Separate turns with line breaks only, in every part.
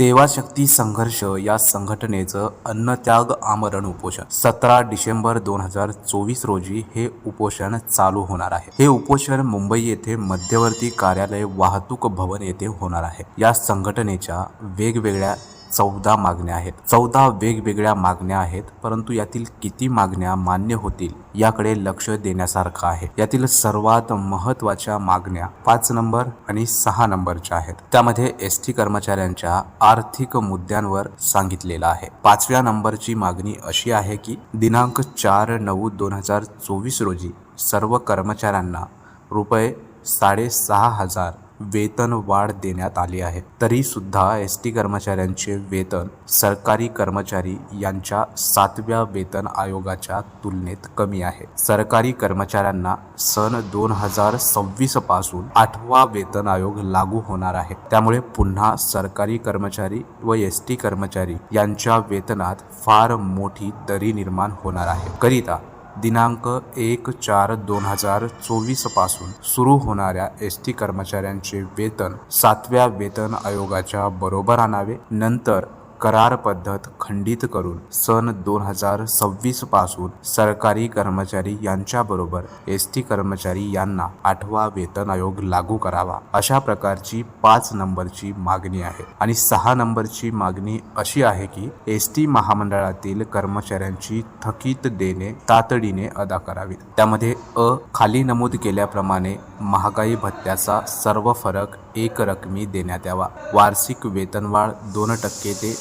सेवाशक्ती संघर्ष या संघटनेचं अन्नत्याग आमरण उपोषण. सतरा डिसेंबर दोन हजार चोवीस रोजी हे उपोषण चालू होणार आहे. हे उपोषण मुंबई येथे मध्यवर्ती कार्यालय वाहतूक भवन येथे होणार आहे. या संघटनेच्या वेगवेगळ्या चौदा मागण्या आहेत. चौदा वेगवेगळ्या मागण्या आहेत परंतु यातील किती मागण्या मान्य होतील याकडे लक्ष देण्यासारखं आहे. यातील सर्वात महत्त्वाच्या मागण्या पाच नंबर आणि सहा नंबरच्या आहेत. त्यामध्ये एस टी कर्मचाऱ्यांच्या आर्थिक मुद्द्यांवर सांगितलेलं आहे. पाचव्या नंबरची मागणी अशी आहे की दिनांक चार नऊ दोन हजार चोवीस रोजी सर्व कर्मचाऱ्यांना रुपये साडेसहा हजार वेतन वाढ देण्यात आली आहे. तरी सुद्धा एस टी कर्मचाऱ्यांचे वेतन सरकारी कर्मचारी यांच्या सातव्या वेतन आयोगाच्या तुलनेत कमी आहे. सरकारी कर्मचाऱ्यांना सन दोन हजार सव्वीसपासून आठवा वेतन आयोग लागू होणार आहे. त्यामुळे पुन्हा सरकारी कर्मचारी व एस टी कर्मचारी यांच्या वेतनात फार मोठी दरी निर्माण होणार आहे. करिता दिनांक एक चार दोन हजार चोवीसपासून सुरू होणाऱ्या एस टी कर्मचाऱ्यांचे वेतन सातव्या वेतन आयोगाच्या बरोबर आणावे. नंतर करार पद्धत खंडित करून सन दोन हजार सव्वीसपासून सरकारी कर्मचारी यांच्याबरोबर एस टी कर्मचारी यांना आठवा वेतन आयोग लागू करावा. अशा प्रकारची पाच नंबरची मागणी आहे. आणि सहा नंबरची मागणी अशी आहे की एस टी महामंडळातील कर्मचाऱ्यांची थकीत देणे तातडीने अदा करावीत त्यामध्ये अ खाली नमूद केल्याप्रमाणे महागाई भत्त्याचा सर्व फरक एक रकमी देण्यात यावा. वार्षिक वेतनवाढ दोन टक्के ते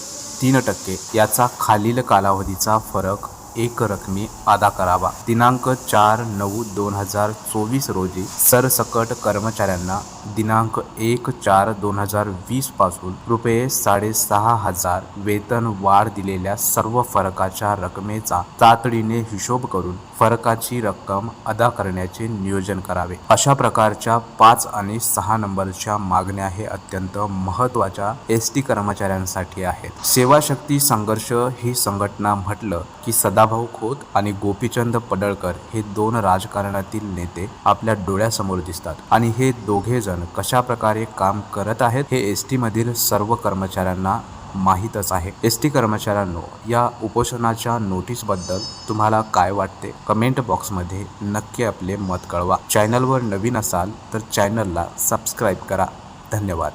तीन टक्के याचा खालील कालावधीचा फरक एक रकमी अदा करावा. दिनांक चार नऊ दोन हजार चोवीस रोजी सरसकट कर्मचाऱ्यांना दिनांक एक चार दोन हजार वीसपासून रुपये साडेसहा हजार वेतन वाढ दिलेल्या सर्व फरकाच्या रकमेचा तातडीने हिशोब करून फरकाची रक्कम अदा करण्याचे नियोजन करावे. अशा प्रकारच्या पाच आणि सहा नंबरच्या मागण्या हे अत्यंत महत्त्वाच्या एस टी कर्मचाऱ्यांसाठी आहेत. सेवाशक्ती संघर्ष ही संघटना म्हटलं की दादाभाऊ खोत आणि गोपीचंद पडळकर हे दोन राजकारणातील नेते आपल्या डोळ्यासमोर दिसतात. आणि हे दोघे जण कशा प्रकारे काम करत आहेत हे एस टी मधील सर्व कर्मचाऱ्यांना माहीतच आहे. एस टी कर्मचाऱ्यांनो या उपोषणाच्या नोटीसबद्दल तुम्हाला काय वाटते? कमेंट बॉक्समध्ये नक्की आपले मत कळवा. चॅनलवर नवीन असाल तर चॅनलला सबस्क्राईब करा. धन्यवाद.